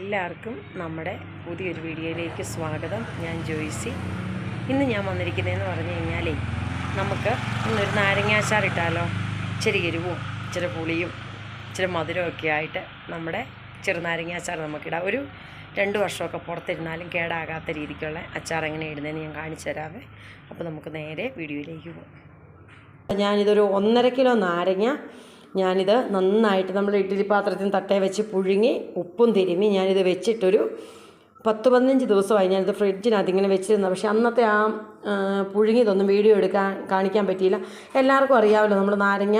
എല്ലാവർക്കും നമ്മുടെ പുതിയൊരു വീഡിയോയിലേക്ക് സ്വാഗതം. ഞാൻ ജോയിസി. ഇന്ന് ഞാൻ വന്നിരിക്കുന്നതെന്ന് പറഞ്ഞു കഴിഞ്ഞാലേ നമുക്ക് ഇന്നൊരു നാരങ്ങാച്ചാർ ഇട്ടാലോ? ഇച്ചിരി എരിവും ഇച്ചിരി പുളിയും ഇച്ചിരി മധുരമൊക്കെ ആയിട്ട് നമ്മുടെ ചെറുനാരങ്ങാച്ചാർ നമുക്കിടാം ഒരു രണ്ട് വർഷമൊക്കെ പുറത്തിരുന്നാലും കേടാകാത്ത രീതിക്കുള്ള അച്ചാർ എങ്ങനെ ഇടുന്നതെന്ന് ഞാൻ കാണിച്ചു തരാവേ. അപ്പോൾ നമുക്ക് നേരെ വീഡിയോയിലേക്ക് പോകാം. ഞാനിതൊരു ഒന്നര കിലോ നാരങ്ങ ഞാനിത് നന്നായിട്ട് നമ്മൾ ഇഡ്ഡലി പാത്രത്തിൽ തട്ടേ വെച്ച് പുഴുങ്ങി ഉപ്പും തിരുമി ഞാനിത് വെച്ചിട്ടൊരു പത്ത് പതിനഞ്ച് ദിവസമായി ഞാനിത് ഫ്രിഡ്ജിനകത്ത് ഇങ്ങനെ വെച്ചിരുന്നത് പക്ഷേ അന്നത്തെ ആ പുഴുങ്ങിയതൊന്നും വീഡിയോ എടുക്കാൻ കാണിക്കാൻ പറ്റിയില്ല. എല്ലാവർക്കും അറിയാമല്ലോ നമ്മൾ നാരങ്ങ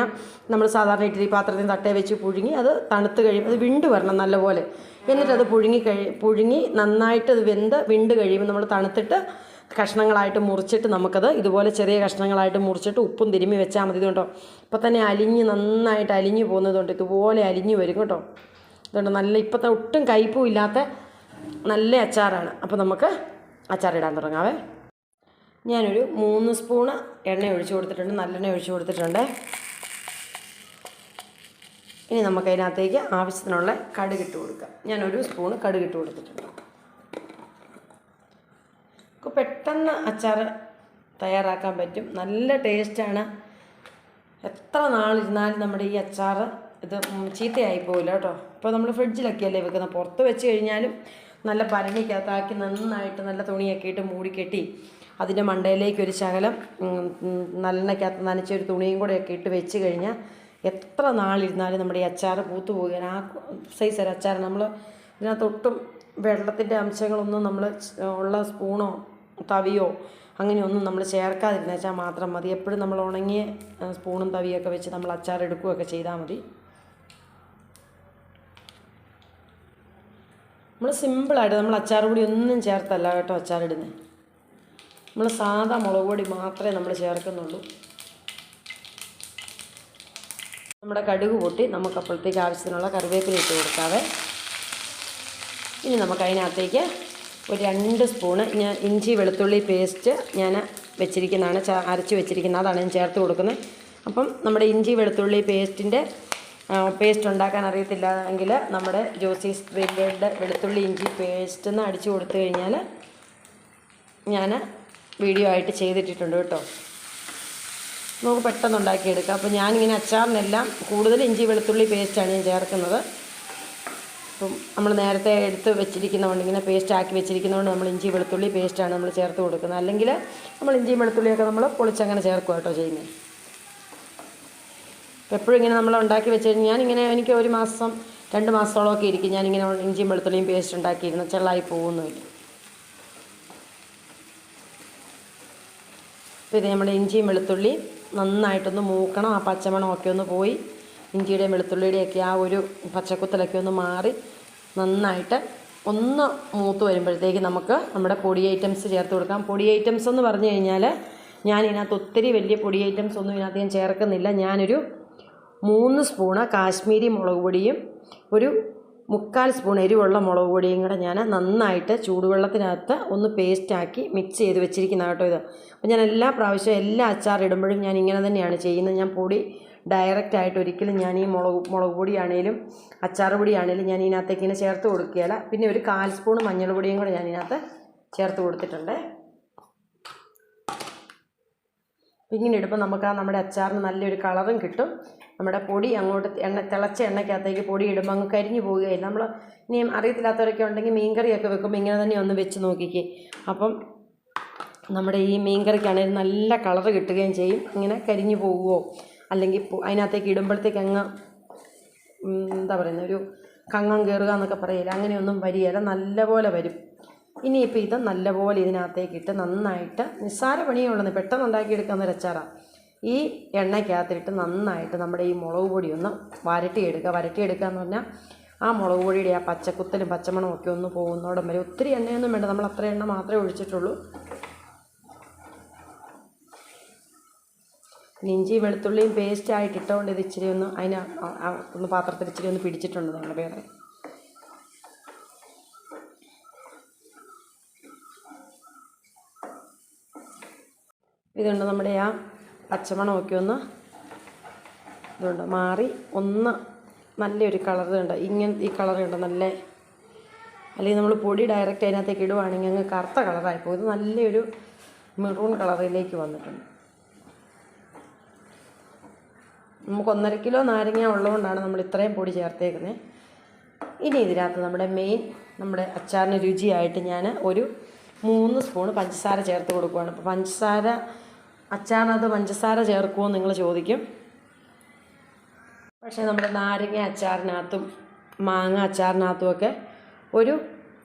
നമ്മൾ സാധാരണ ഇഡ്ഡലി പാത്രത്തിൽ തട്ടേ വെച്ച് പുഴുങ്ങി അത് തണുത്ത് കഴിയുമ്പോൾ അത് വിണ്ട് വരണം നല്ലപോലെ. എന്നിട്ട് അത് പുഴുങ്ങി കഴി പുഴുങ്ങി നന്നായിട്ട് അത് വെന്ത് വിണ്ട് കഴിയുമ്പോൾ നമ്മൾ തണുത്തിട്ട് കഷ്ണങ്ങളായിട്ട് മുറിച്ചിട്ട് നമുക്കത് ഇതുപോലെ ചെറിയ കഷ്ണങ്ങളായിട്ട് മുറിച്ചിട്ട് ഉപ്പും തിരുമ്മി വെച്ചാൽ മതി. കേട്ടോ ഇപ്പോൾ തന്നെ അലിഞ്ഞ് നന്നായിട്ട് അലിഞ്ഞു പോകുന്നതുകൊണ്ട് ഇതുപോലെ അലിഞ്ഞു വരും കേട്ടോ. ഇതുകൊണ്ട് നല്ല ഇപ്പോഴത്തെ ഒട്ടും കയ്പും ഇല്ലാത്ത നല്ല അച്ചാറാണ്. അപ്പോൾ നമുക്ക് അച്ചാറിടാൻ തുടങ്ങാവേ. ഞാനൊരു മൂന്ന് സ്പൂണ് എണ്ണ ഒഴിച്ചു കൊടുത്തിട്ടുണ്ട്. നല്ലെണ്ണ ഒഴിച്ചു കൊടുത്തിട്ടുണ്ട്. ഇനി നമുക്ക് അതിനകത്തേക്ക് ആവശ്യത്തിനുള്ള കടുകിട്ട് കൊടുക്കാം. ഞാനൊരു സ്പൂണ് കടുകിട്ട് കൊടുത്തിട്ടുണ്ട്. നമുക്ക് പെട്ടെന്ന് അച്ചാർ തയ്യാറാക്കാൻ പറ്റും. നല്ല ടേസ്റ്റാണ്. എത്ര നാളിരുന്നാലും നമ്മുടെ ഈ അച്ചാർ ഇത് ചീത്തയായി പോവില്ല കേട്ടോ. ഇപ്പോൾ നമ്മൾ ഫ്രിഡ്ജിലൊക്കെയല്ലേ വെക്കുന്നത്. പുറത്ത് വെച്ച് കഴിഞ്ഞാലും നല്ല പരണിക്കകത്താക്കി നന്നായിട്ട് നല്ല തുണിയൊക്കെ ഇട്ട് മൂടിക്കെട്ടി അതിന്റെ മണ്ടയിലേക്ക് ഒരു ശകലം നല്ലെണ്ണയ്ക്കകത്ത് നനച്ച ഒരു തുണിയും ഒക്കെ ഇട്ട് വെച്ച് കഴിഞ്ഞാൽ എത്ര നാളിരുന്നാലും നമ്മുടെ ഈ അച്ചാർ പൂത്തു പോകുകയാണ് ആ സൈസ് ഒരു അച്ചാർ നമ്മൾ ഇതിനകത്തൊട്ടും വെള്ളത്തിന്റെ അംശങ്ങളൊന്നും നമ്മൾ ഉള്ള സ്പൂണോ തവിയോ അങ്ങനെയൊന്നും നമ്മൾ ചേർക്കാതിരുന്ന വെച്ചാൽ മാത്രം മതി. എപ്പോഴും നമ്മൾ ഉണങ്ങിയ സ്പൂണും തവിയൊക്കെ വെച്ച് നമ്മൾ അച്ചാർ എടുക്കുകയൊക്കെ ചെയ്താൽ മതി. നമ്മൾ സിമ്പിളായിട്ട് നമ്മൾ അച്ചാർ പൊടി ഒന്നും ചേർത്തല്ല കേട്ടോ അച്ചാറിടുന്നത് നമ്മൾ സാധാ മുളക് പൊടി മാത്രമേ നമ്മൾ ചേർക്കുന്നുള്ളൂ. നമ്മുടെ കടുക് പൊട്ടി നമുക്ക് അപ്പോഴത്തേക്ക് ആവശ്യത്തിനുള്ള കറിവേപ്പില ഇട്ട് കൊടുക്കാവേ. ഇനി നമുക്ക് അതിനകത്തേക്ക് ഒരു രണ്ട് സ്പൂണ് ഞാൻ ഇഞ്ചി വെളുത്തുള്ളി പേസ്റ്റ് ഞാൻ വെച്ചിരിക്കുന്നതാണ് അരച്ച് വെച്ചിരിക്കുന്നത്. അതാണ് ഞാൻ ചേർത്ത് കൊടുക്കുന്നത്. അപ്പം നമ്മുടെ ഇഞ്ചി വെളുത്തുള്ളി പേസ്റ്റിന്റെ പേസ്റ്റ് ഉണ്ടാക്കാൻ അറിയത്തില്ല എങ്കിൽ നമ്മുടെ ജോസീസ് ബ്രില്ലേഡ് വെളുത്തുള്ളി ഇഞ്ചി പേസ്റ്റ് എന്ന് അടിച്ചു കൊടുത്തു കഴിഞ്ഞാൽ ഞാൻ വീഡിയോ ആയിട്ട് ചെയ്തിട്ടിട്ടുണ്ട് കേട്ടോ. നമുക്ക് പെട്ടെന്ന് ഉണ്ടാക്കിയെടുക്കാം. അപ്പോൾ ഞാനിങ്ങനെ അച്ചാറിനെല്ലാം കൂടുതൽ ഇഞ്ചി വെളുത്തുള്ളി പേസ്റ്റാണ് ഞാൻ ചേർക്കുന്നത്. അപ്പം നമ്മൾ നേരത്തെ എടുത്ത് വെച്ചിരിക്കുന്നതുകൊണ്ട് ഇങ്ങനെ പേസ്റ്റ് ആക്കി വെച്ചിരിക്കുന്നതുകൊണ്ട് നമ്മൾ ഇഞ്ചി വെളുത്തുള്ളി പേസ്റ്റാണ് നമ്മൾ ചേർത്ത് കൊടുക്കുന്നത്. അല്ലെങ്കിൽ നമ്മൾ ഇഞ്ചിയും വെളുത്തുള്ളിയൊക്കെ നമ്മൾ പൊളിച്ചങ്ങനെ ചേർക്കുക കേട്ടോ ചെയ്യുന്നത്. എപ്പോഴും ഇങ്ങനെ നമ്മൾ ഉണ്ടാക്കി വെച്ച് കഴിഞ്ഞാൽ ഞാനിങ്ങനെ എനിക്ക് ഒരു മാസം രണ്ട് മാസത്തോളമൊക്കെ ഇരിക്കും. ഞാനിങ്ങനെ ഇഞ്ചിയും വെളുത്തുള്ളിയും പേസ്റ്റ് ഉണ്ടാക്കിയിരുന്നു. ചെള്ളായി പോകുന്നുമില്ല. അപ്പോൾ ഇത് നമ്മുടെ ഇഞ്ചിയും വെളുത്തുള്ളി നന്നായിട്ടൊന്ന് മൂക്കണം. ആ പച്ചമണമൊക്കെ ഒന്ന് പോയി ഇഞ്ചിയുടെയും വെളുത്തുള്ളിയുടെയും ഒക്കെ ആ ഒരു പച്ചക്കുത്തലൊക്കെ ഒന്ന് മാറി നന്നായിട്ട് ഒന്ന് മൂത്ത് വരുമ്പോഴത്തേക്ക് നമുക്ക് നമ്മുടെ പൊടി ഐറ്റംസ് ചേർത്ത് കൊടുക്കാം. പൊടി ഐറ്റംസ് എന്ന് പറഞ്ഞു കഴിഞ്ഞാൽ ഞാൻ ഇതിനകത്ത് ഒത്തിരി വലിയ പൊടി ഐറ്റംസ് ഒന്നും ഇതിനകത്ത് ഞാൻ ചേർക്കുന്നില്ല. ഞാനൊരു മൂന്ന് സ്പൂണ് കാശ്മീരി മുളക് പൊടിയും ഒരു മുക്കാൽ സ്പൂൺ എരിവുള്ള മുളക് പൊടിയും കൂടെ ഞാൻ നന്നായിട്ട് ചൂടുവെള്ളത്തിനകത്ത് ഒന്ന് പേസ്റ്റാക്കി മിക്സ് ചെയ്ത് വെച്ചിരിക്കുന്ന കേട്ടോ ഇത്. അപ്പോൾ ഞാൻ എല്ലാ പ്രാവശ്യവും എല്ലാ അച്ചാർ ഇടുമ്പോഴും ഞാൻ ഇങ്ങനെ തന്നെയാണ് ചെയ്യുന്നത്. ഞാൻ പൊടി ഡയറക്റ്റ് ആയിട്ട് ഒരിക്കലും ഞാൻ ഈ മുളക് മുളക് പൊടിയാണേലും അച്ചാർ പൊടിയാണേലും ഞാൻ ഇതിനകത്തേക്ക് ഇങ്ങനെ ചേർത്ത് കൊടുക്കുകയില്ല. പിന്നെ ഒരു കാൽ സ്പൂൺ മഞ്ഞൾ പൊടിയും കൂടെ ഞാൻ ഇതിനകത്ത് ചേർത്ത് കൊടുത്തിട്ടുണ്ട്. ഇങ്ങനെ ഇടുമ്പോൾ നമുക്ക് ആ നമ്മുടെ അച്ചാറിന് നല്ലൊരു കളറും കിട്ടും. നമ്മുടെ പൊടി അങ്ങോട്ട് എണ്ണ തിളച്ച എണ്ണയ്ക്കകത്തേക്ക് പൊടി ഇടുമ്പോൾ അങ്ങ് കരിഞ്ഞു പോവുകയില്ല. നമ്മൾ ഇനി അറിയത്തില്ലാത്തവരൊക്കെ ഉണ്ടെങ്കിൽ മീൻകറിയൊക്കെ വെക്കുമ്പോൾ ഇങ്ങനെ തന്നെ ഒന്ന് വെച്ച് നോക്കിക്കേ. അപ്പം നമ്മുടെ ഈ മീൻകറിക്കാണെങ്കിൽ നല്ല കളറ് കിട്ടുകയും ചെയ്യും. ഇങ്ങനെ കരിഞ്ഞു പോവുമോ അല്ലെങ്കിൽ അതിനകത്തേക്ക് ഇടുമ്പോഴത്തേക്ക് അങ്ങ് എന്താ പറയുന്നത് ഒരു കങ്ങം കയറുക എന്നൊക്കെ പറയില്ല അങ്ങനെയൊന്നും വരികയില്ല നല്ലപോലെ വരും. ഇനിയിപ്പോൾ ഇത് നല്ലപോലെ ഇതിനകത്തേക്ക് ഇട്ട് നന്നായിട്ട് നിസ്സാര പണിയേ ഉള്ളൂ പെട്ടെന്ന് ഉണ്ടാക്കിയെടുക്കാവുന്ന ഒരു അച്ചാറാണ് ഈ എണ്ണയ്ക്കകത്തിട്ട് നന്നായിട്ട് നമ്മുടെ ഈ മുളക് പൊടി ഒന്ന് വരട്ടിയെടുക്കുക. വരട്ടിയെടുക്കുക എന്ന് പറഞ്ഞാൽ ആ മുളക് പൊടിയുടെ ആ പച്ചക്കുത്തലും പച്ചമണമൊക്കെ ഒന്ന് പോകുന്നോടം വരെ ഒത്തിരി എണ്ണയൊന്നും വേണ്ട. നമ്മൾ അത്ര എണ്ണ മാത്രമേ ഒഴിച്ചിട്ടുള്ളൂ. ഇഞ്ചി വെളുത്തുള്ളിയും പേസ്റ്റ് ആയിട്ട് ഇട്ടുകൊണ്ട് ഇത് ഇച്ചിരി ഒന്ന് അതിന് ഒന്ന് പാത്രത്തിൽ ഇച്ചിരി ഒന്ന് പിടിച്ചിട്ടുണ്ട് നമ്മുടെ വേറെ ഇതുണ്ട് നമ്മുടെ ആ പച്ചമണമൊക്കെ ഒന്ന് ഇതുണ്ട് മാറി ഒന്ന് നല്ലൊരു കളർ ഉണ്ട്. ഇങ്ങനെ ഈ കളർ ഉണ്ട് നല്ല അല്ലെങ്കിൽ നമ്മൾ പൊടി ഡയറക്റ്റ് അതിനകത്തേക്ക് ഇടുവാണെങ്കിൽ അങ്ങ് കറുത്ത കളറായി പോകും ഇത് നല്ലൊരു മെറൂൺ കളറിലേക്ക് വന്നിട്ടുണ്ട്. നമുക്ക് ഒന്നര കിലോ നാരങ്ങ ഉള്ളതുകൊണ്ടാണ് നമ്മൾ ഇത്രയും പൊടി ചേർത്തേക്കുന്നത്. ഇനി ഇതിനകത്ത് നമ്മുടെ മെയിൻ നമ്മുടെ അച്ചാറിന് രുചിയായിട്ട് ഞാൻ ഒരു മൂന്ന് സ്പൂൺ പഞ്ചസാര ചേർത്ത് കൊടുക്കുകയാണ് അപ്പോൾ പഞ്ചസാര അച്ചാറിനകത്ത് പഞ്ചസാര ചേർക്കുമോ നിങ്ങൾ ചോദിക്കും. പക്ഷേ നമ്മുടെ നാരങ്ങ അച്ചാറിനകത്തും മാങ്ങ അച്ചാറിനകത്തുമൊക്കെ ഒരു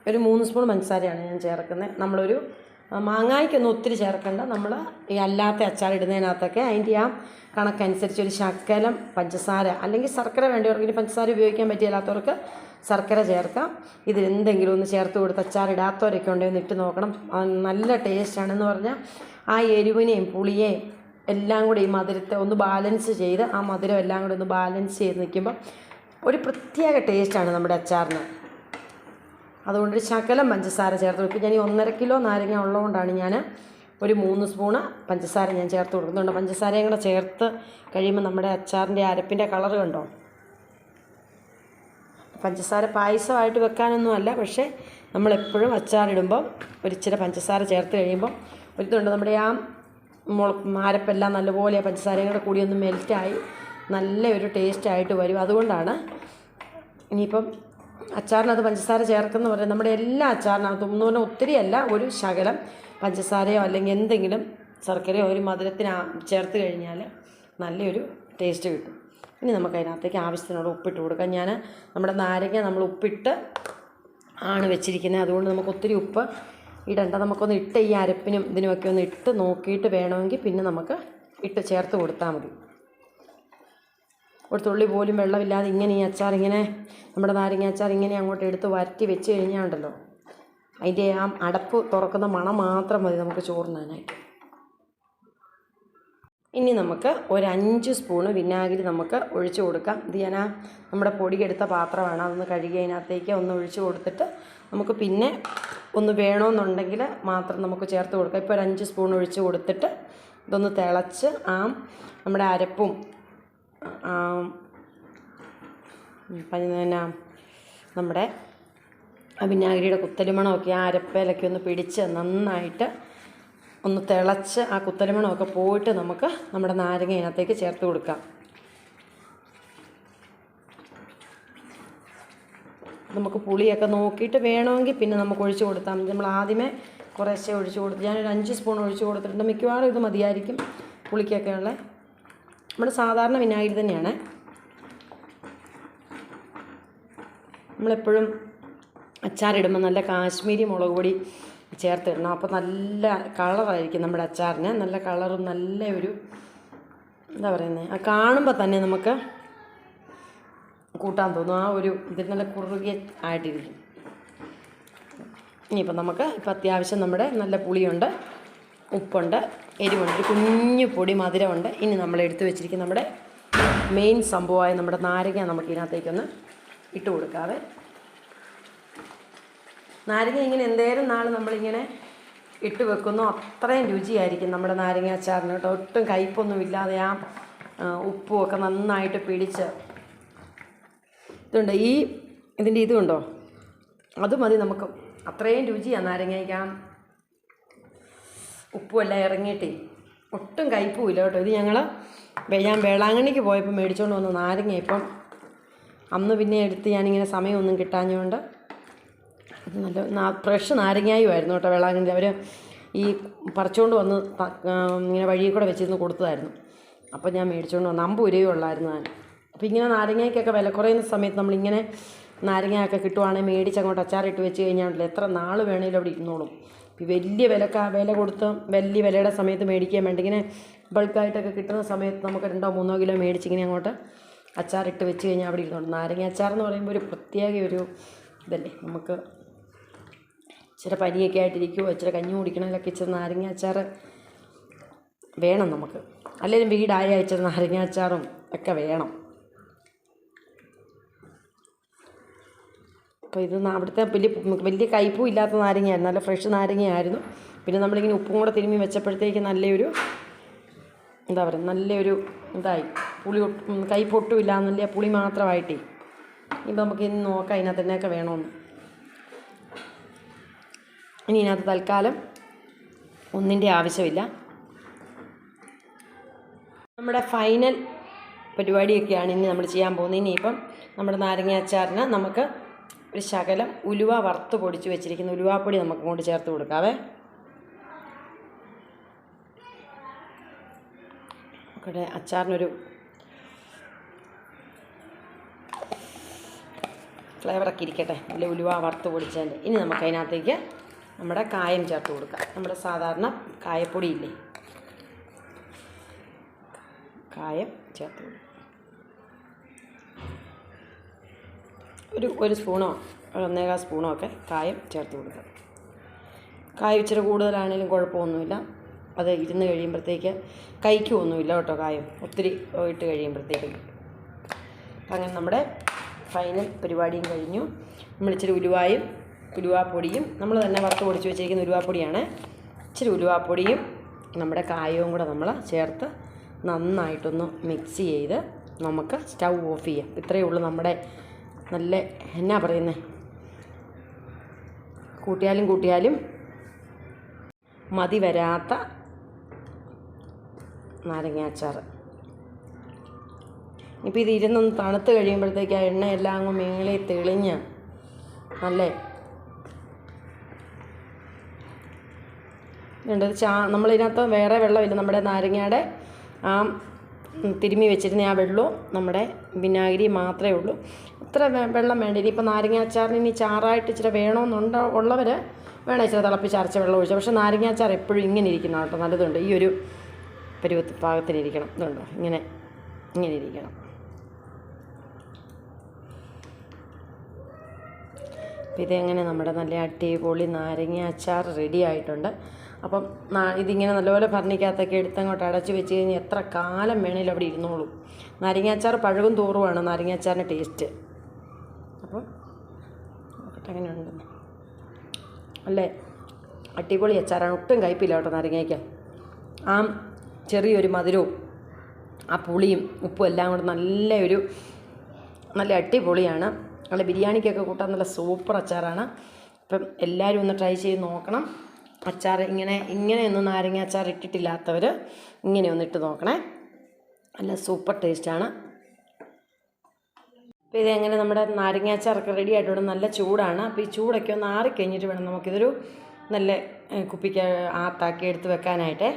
ഒരു മൂന്ന് സ്പൂൺ പഞ്ചസാരയാണ് ഞാൻ ചേർക്കുന്നത്. നമ്മളൊരു മാങ്ങായ്ക്കൊന്നും ഒത്തിരി ചേർക്കണ്ട. നമ്മൾ ഈ അല്ലാത്ത അച്ചാർ ഇടുന്നതിനകത്തൊക്കെ അതിന്റെ ആ കണക്കനുസരിച്ച് ഒരു ശക്കലം പഞ്ചസാര അല്ലെങ്കിൽ ശർക്കര വേണ്ടവർക്ക് ഇനി പഞ്ചസാര ഉപയോഗിക്കാൻ പറ്റിയില്ലാത്തവർക്ക് ശർക്കര ചേർക്കാം. ഇതിൽ എന്തെങ്കിലും ഒന്ന് ചേർത്ത് കൊടുത്ത് അച്ചാർ ഇടാത്തവരൊക്കെ ഉണ്ടെങ്കിൽ ഇട്ട് നോക്കണം. നല്ല ടേസ്റ്റാണെന്ന് പറഞ്ഞാൽ ആ എരിവിനെയും പുളിയെയും എല്ലാം കൂടി ഈ മധുരത്തെ ഒന്ന് ബാലൻസ് ചെയ്ത് ആ മധുരം എല്ലാം കൂടി ഒന്ന് ബാലൻസ് ചെയ്ത് നിൽക്കുമ്പോൾ ഒരു പ്രത്യേക ടേസ്റ്റാണ് നമ്മുടെ അച്ചാറിന്. അതുകൊണ്ട് ഒരു ശകലം പഞ്ചസാര ചേർത്ത് കൊടുക്കും ഞാൻ ഈ ഒന്നര കിലോ നാരങ്ങ ഉള്ളതുകൊണ്ടാണ് ഞാൻ ഒരു മൂന്ന് സ്പൂണ് പഞ്ചസാര ഞാൻ ചേർത്ത് കൊടുക്കുന്നുണ്ട് പഞ്ചസാരയും കൂടെ ചേർത്ത് കഴിയുമ്പോൾ നമ്മുടെ അച്ചാറിന്റെ അരപ്പിന്റെ കളർ കണ്ടോ? പഞ്ചസാര പായസമായിട്ട് വെക്കാനൊന്നുമല്ല പക്ഷേ നമ്മളെപ്പോഴും അച്ചാറിടുമ്പം ഒരിച്ചിരി പഞ്ചസാര ചേർത്ത് കഴിയുമ്പോൾ ഒരിതുണ്ട് നമ്മുടെ ആ മുള അരപ്പെല്ലാം നല്ലപോലെ ആ പഞ്ചസാരയും കൂടെ കൂടി ഒന്ന് മെൽറ്റായി നല്ല ഒരു ടേസ്റ്റായിട്ട് വരും. അതുകൊണ്ടാണ് ഇനിയിപ്പം അച്ചാറിനകത്ത് പഞ്ചസാര ചേർക്കുന്ന പറയുന്നത് നമ്മുടെ എല്ലാ അച്ചാറിനകത്തും എന്ന് പറഞ്ഞാൽ ഒത്തിരിയല്ല ഒരു ശകലം പഞ്ചസാരയോ അല്ലെങ്കിൽ എന്തെങ്കിലും ശർക്കരയോ ഒരു മധുരത്തിന് ചേർത്ത് കഴിഞ്ഞാൽ നല്ലൊരു ടേസ്റ്റ് കിട്ടും. ഇനി നമുക്ക് അതിനകത്തേക്ക് ആവശ്യത്തിനുള്ള ഉപ്പിട്ട് കൊടുക്കാം. ഞാൻ നമ്മുടെ നാരങ്ങ നമ്മൾ ഉപ്പിട്ട് ആണ് വെച്ചിരിക്കുന്നത്. അതുകൊണ്ട് നമുക്ക് ഒത്തിരി ഉപ്പ് ഇടണ്ട. നമുക്കൊന്ന് ഇട്ട് ഈ അരപ്പിനും ഇതിനുമൊക്കെ ഒന്ന് ഇട്ട് നോക്കിയിട്ട് വേണമെങ്കിൽ പിന്നെ നമുക്ക് ഇട്ട് ചേർത്ത് കൊടുത്താൽ മതി. ഒരു തുള്ളി പോലും വെള്ളമില്ലാതെ ഇങ്ങനെ ഈ അച്ചാർ ഇങ്ങനെ നമ്മുടെ നാരങ്ങ അച്ചാർ ഇങ്ങനെ അങ്ങോട്ട് എടുത്ത് വരട്ടി വെച്ച് കഴിഞ്ഞാൽ ഉണ്ടല്ലോ അതിന്റെ ആ അടപ്പ് തുറക്കുന്ന മണം മാത്രം മതി നമുക്ക് ചോറുന്നതിനായിട്ട് ഇനി നമുക്ക് ഒരു അഞ്ച് സ്പൂണ് വിനാഗിരി നമുക്ക് ഒഴിച്ചു കൊടുക്കാം. ഇത് ഞാൻ നമ്മുടെ പൊടിയെടുത്ത പാത്രമാണ്. അതൊന്ന് കഴുകി അതിനകത്തേക്ക് ഒന്ന് ഒഴിച്ചു കൊടുത്തിട്ട് നമുക്ക് പിന്നെ ഒന്ന് വേണമെന്നുണ്ടെങ്കിൽ മാത്രം നമുക്ക് ചേർത്ത് കൊടുക്കാം. ഇപ്പോൾ ഒരു അഞ്ച് സ്പൂൺ ഒഴിച്ച് കൊടുത്തിട്ട് ഇതൊന്ന് തിളച്ച് ആ നമ്മുടെ അരപ്പും പിന്നെ നമ്മുടെ അഭിനാഗിരിയുടെ കുത്തലിമണമൊക്കെ ആ അരപ്പയിലൊക്കെ ഒന്ന് പിടിച്ച് നന്നായിട്ട് ഒന്ന് തിളച്ച് ആ കുത്തലിമണമൊക്കെ പോയിട്ട് നമുക്ക് നമ്മുടെ നാരങ്ങ ഇതിനകത്തേക്ക് ചേർത്ത് കൊടുക്കാം. നമുക്ക് പുളിയൊക്കെ നോക്കിയിട്ട് വേണമെങ്കിൽ പിന്നെ നമുക്ക് ഒഴിച്ചു കൊടുത്താൽ മതി. നമ്മൾ ആദ്യമേ കുറേശ്ശെ ഒഴിച്ചു കൊടുത്ത് ഞാനൊരു അഞ്ച് സ്പൂൺ ഒഴിച്ചു കൊടുത്തിട്ടുണ്ട്. മിക്കവാറും ഇത് മതിയായിരിക്കും പുളിക്കൊക്കെ ഉള്ള നമ്മുടെ സാധാരണ വിനാഗിരി തന്നെയാണ്. നമ്മളെപ്പോഴും അച്ചാറിടുമ്പോൾ നല്ല കാശ്മീരി മുളക് പൊടി ചേർത്തിടണം അപ്പോൾ നല്ല കളറായിരിക്കും നമ്മുടെ അച്ചാറിന്. നല്ല കളറും നല്ല ഒരു എന്താ പറയുന്നത് ആ കാണുമ്പോൾ തന്നെ നമുക്ക് കൂട്ടാൻ തോന്നും. ആ ഒരു ഇതിൽ നല്ല കുറുകിയ ആയിട്ടിരിക്കും. ഇനിയിപ്പോൾ നമുക്ക് ഇപ്പം അത്യാവശ്യം നമ്മുടെ നല്ല പുളിയുണ്ട്. ഉപ്പുണ്ട് എരിവുണ്ട് ഒരു കുഞ്ഞു പൊടി മധുരമുണ്ട്. ഇനി നമ്മൾ എടുത്തു വെച്ചിരിക്കുന്ന നമ്മുടെ മെയിൻ സംഭവമായ നമ്മുടെ നാരങ്ങ നമുക്ക് ഇതിനകത്തേക്കൊന്ന് ഇട്ട് കൊടുക്കാതെ നാരങ്ങ ഇങ്ങനെ എന്തേലും നാൾ നമ്മളിങ്ങനെ ഇട്ട് വെക്കുന്നു അത്രയും രുചിയായിരിക്കും നമ്മുടെ നാരങ്ങ അച്ചാറിന് കേട്ടോ. ഒട്ടും കയ്പൊന്നും ഇല്ലാതെ ആ ആ, ഉപ്പും ഒക്കെ നന്നായിട്ട് പിടിച്ച് ഇതുണ്ട്. ഈ ഇതിന്റെ ഇതുണ്ടോ? അത് മതി നമുക്ക്. അത്രയും രുചിയാണ് നാരങ്ങയ്ക്ക് ആ ഉപ്പും എല്ലാം ഇറങ്ങിയിട്ടേ. ഒട്ടും കയ്പൂല കേട്ടോ. ഇത് ഞങ്ങൾ ഞാൻ വേളാങ്കണ്ണിക്ക് പോയപ്പോൾ മേടിച്ചുകൊണ്ട് വന്ന നാരങ്ങ ഇപ്പം അന്ന് പിന്നെ എടുത്ത് ഞാനിങ്ങനെ സമയമൊന്നും കിട്ടാഞ്ഞുകൊണ്ട് അത് നല്ല ഫ്രഷ് ഫ്രഷ് നാരങ്ങായുമായിരുന്നു കേട്ടോ വേളാങ്കണ്ണി അവർ ഈ പറിച്ചുകൊണ്ട് വന്ന് ഇങ്ങനെ വഴിയിൽ കൂടെ വെച്ചിരുന്ന് കൊടുത്തതായിരുന്നു. അപ്പോൾ ഞാൻ മേടിച്ചുകൊണ്ട് വന്നു അമ്പത് രൂപയേ ഉള്ളായിരുന്നു ഞാൻ അപ്പോൾ ഇങ്ങനെ നാരങ്ങയ്ക്കൊക്കെ വില കുറയുന്ന സമയത്ത് നമ്മളിങ്ങനെ നാരങ്ങയൊക്കെ കിട്ടുവാണെങ്കിൽ മേടിച്ച് അങ്ങോട്ട് അച്ചാറിട്ട് വെച്ച് കഴിഞ്ഞാൽ എത്ര നാൾ വേണേലും അവിടെ ഇരുന്നോളും. വലിയ വില വില കൊടുത്ത് വലിയ വിലയുടെ സമയത്ത് മേടിക്കാൻ വേണ്ടി. ഇങ്ങനെ ബൾക്കായിട്ടൊക്കെ കിട്ടുന്ന സമയത്ത് നമുക്ക് രണ്ടോ മൂന്നോ കിലോ മേടിച്ച് ഇങ്ങനെ അങ്ങോട്ട് അച്ചാറിട്ട് വെച്ച് കഴിഞ്ഞാൽ അവിടെ ഇരുന്നുണ്ട് നാരങ്ങ അച്ചാർ എന്ന് പറയുമ്പോൾ ഒരു പ്രത്യേക ഒരു ഇതല്ലേ? നമുക്ക് ഇച്ചിരി പനിയൊക്കെ ആയിട്ടിരിക്കുമോ ഇച്ചിരി കഞ്ഞി കുടിക്കണമെങ്കിലൊക്കെ ഇച്ചിരി നാരങ്ങ അച്ചാർ വേണം നമുക്ക്. അല്ലെങ്കിൽ വീടായ ഇച്ചിരി നാരങ്ങ അച്ചാറും ഒക്കെ വേണം. അപ്പോൾ ഇത് അവിടുത്തെ വലിയ വലിയ കയ്പും ഇല്ലാത്ത നാരങ്ങയായിരുന്നു. നല്ല ഫ്രഷ് നാരങ്ങയായിരുന്നു. പിന്നെ നമ്മളിങ്ങനെ ഉപ്പും കൂടെ തിരുമ്മി വെച്ചപ്പോഴത്തേക്ക് നല്ലൊരു എന്താ പറയുക നല്ലൊരു ഇതായി. പുളി കയ്പൊട്ടും ഇല്ല നല്ല പുളി മാത്രമായിട്ടേ. ഇപ്പം നമുക്ക് ഇന്ന് നോക്കാം അതിനകത്ത് തന്നെയൊക്കെ വേണമെന്ന്. ഇനി ഇതിനകത്ത് തൽക്കാലം ഒന്നിന്റെ ആവശ്യമില്ല. നമ്മുടെ ഫൈനൽ പരിപാടിയൊക്കെയാണ് ഇനി നമ്മൾ ചെയ്യാൻ പോകുന്നത്. ഇനിയിപ്പം നമ്മുടെ നാരങ്ങ അച്ചാറിന് നമുക്ക് ഒരു ശകലം ഉലുവ വറുത്ത് പൊടിച്ച് വെച്ചിരിക്കുന്ന ഉലുവാപ്പൊടി നമുക്ക് കൊണ്ട് ചേർത്ത് കൊടുക്കാവേ. ഇവിടെ അച്ചാറിനൊരു ഫ്ലേവറൊക്കെ ഇരിക്കട്ടെ. നല്ല ഉലുവ വറുത്ത് പൊടിച്ചതിന്റെ ഇനി നമുക്ക് അതിനകത്തേക്ക് നമ്മുടെ കായം ചേർത്ത് കൊടുക്കാം. നമ്മുടെ സാധാരണ കായപ്പൊടിയില്ലേ കായം ചേർത്ത് കൊടുക്കും. ഒരു ഒരു സ്പൂണോ ഒന്നേകാൽ സ്പൂണോ ഒക്കെ കായം ചേർത്ത് കൊടുക്കുക. കായ ഇച്ചിരി കൂടുതലാണെങ്കിലും കുഴപ്പമൊന്നുമില്ല. അത് ഇരുന്ന് കഴിയുമ്പോഴത്തേക്ക് കഴിക്കുമൊന്നുമില്ല കേട്ടോ കായം. ഒത്തിരി ഇട്ട് കഴിയുമ്പോഴത്തേക്ക്. അങ്ങനെ നമ്മുടെ ഫൈനൽ പരിപാടിയും കഴിഞ്ഞു. നമ്മൾ ഇച്ചിരി ഉലുവായും ഉലുവാപ്പൊടിയും നമ്മൾ തന്നെ വറുത്ത് പൊടിച്ച് വെച്ചിരിക്കുന്ന ഉലുവാപ്പൊടിയാണ്. ഇച്ചിരി ഉലുവാപ്പൊടിയും നമ്മുടെ കായവും കൂടെ നമ്മൾ ചേർത്ത് നന്നായിട്ടൊന്ന് മിക്സ് ചെയ്ത് നമുക്ക് സ്റ്റൗ ഓഫ് ചെയ്യാം. ഇത്രയേ ഉള്ളൂ നമ്മുടെ നല്ല എന്നാ പറയുന്നത് കൂട്ടിയാലും കൂട്ടിയാലും മതി വരാത്ത നാരങ്ങാച്ചാർ ഇപ്പം ഇത് ഇരുന്നൊന്ന് തണുത്ത് കഴിയുമ്പോഴത്തേക്ക് ആ എണ്ണയെല്ലാം അങ്ങ് മേളി തെളിഞ്ഞ് നല്ല ഉണ്ട് ചാ നമ്മളിതിനകത്ത് വേറെ വെള്ളമില്ല. നമ്മുടെ നാരങ്ങയുടെ ആ തിരുമ്മി വെച്ചിരുന്ന ആ വെള്ളവും നമ്മുടെ വിനാഗിരി മാത്രമേ ഉള്ളൂ. ഇത്ര വെള്ളം വേണ്ട. ഇനിയിപ്പോൾ നാരങ്ങ അച്ചാറിന് ഇനി ചാറായിട്ട് ഇച്ചിരി വേണമെന്നുണ്ടോ ഉള്ളവർ വേണം ഇച്ചിരി തിളപ്പിച്ച് അരച്ച വെള്ളം ഒഴിച്ചു. പക്ഷേ നാരങ്ങ അച്ചാർ എപ്പോഴും ഇങ്ങനെ ഇരിക്കണം കേട്ടോ. നല്ലതുണ്ട്. ഈ ഒരു പരുവത്ത് പാകത്തിനിരിക്കണം ഇതുണ്ടോ? ഇങ്ങനെ ഇങ്ങനെ ഇരിക്കണം. അപ്പം ഇതെങ്ങനെ നമ്മുടെ നല്ല അടിപൊളി നാരങ്ങ അച്ചാർ റെഡി ആയിട്ടുണ്ട്. അപ്പം ഇതിങ്ങനെ നല്ലപോലെ ഭരണിക്കകത്തൊക്കെ എടുത്തങ്ങോട്ട് അടച്ച് വെച്ച് കഴിഞ്ഞാൽ എത്ര കാലം വേണേലും അവിടെ ഇരുന്നോളൂ. നാരങ്ങ അച്ചാർ പഴകും തോറുമാണ് നാരങ്ങ അച്ചാറിന്റെ ടേസ്റ്റ് അപ്പം എങ്ങനെ ഉണ്ടെന്ന് അല്ലേ? അടിപൊളി അച്ചാറാണ്. ഒട്ടും കയ്പില്ല കേട്ടോ നാരങ്ങയ്ക്ക്. ആ ചെറിയൊരു മധുരവും ആ പുളിയും ഉപ്പും എല്ലാം കൂടെ നല്ലൊരു നല്ല അടിപൊളിയാണ്. നല്ല ബിരിയാണിക്കൊക്കെ കൂട്ടാൻ നല്ല സൂപ്പർ അച്ചാറാണ്. അപ്പം എല്ലാവരും ഒന്ന് ട്രൈ ചെയ്ത് നോക്കണം. അച്ചാർ ഇങ്ങനെ ഇങ്ങനെയൊന്നും നാരങ്ങ അച്ചാർ ഇട്ടിട്ടില്ലാത്തവർ ഇങ്ങനെ ഒന്ന് ഇട്ട് നോക്കണേ. നല്ല സൂപ്പർ ടേസ്റ്റാണ്. അപ്പോൾ ഇതെങ്ങനെ നമ്മുടെ നാരങ്ങ അച്ചാറൊക്കെ റെഡി ആയിട്ടുണ്ട് നല്ല ചൂടാണ്. അപ്പോൾ ഈ ചൂടൊക്കെ ഒന്ന് ആറിക്കഴിഞ്ഞിട്ട് വേണം നമുക്കിതൊരു നല്ല കുപ്പിക്ക് ആത്താക്കി എടുത്ത് വെക്കാനായിട്ട്.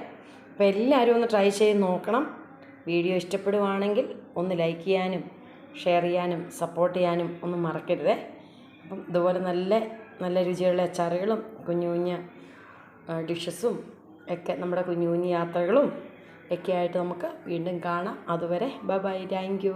അപ്പോൾ എല്ലാവരും ഒന്ന് ട്രൈ ചെയ്ത് നോക്കണം. വീഡിയോ ഇഷ്ടപ്പെടുവാണെങ്കിൽ ഒന്ന് ലൈക്ക് ചെയ്യാനും ഷെയർ ചെയ്യാനും സപ്പോർട്ട് ചെയ്യാനും ഒന്നും മറക്കരുതേ. അപ്പം ഇതുപോലെ നല്ല നല്ല രുചിയുള്ള അച്ചാറുകളും കുഞ്ഞു കുഞ്ഞ് ഡിഷസും ഒക്കെ നമ്മുടെ കുഞ്ഞു കുഞ്ഞു യാത്രകളും ഒക്കെ ആയിട്ട് നമുക്ക് വീണ്ടും കാണാം. അതുവരെ ബൈ ബൈ. Thank you.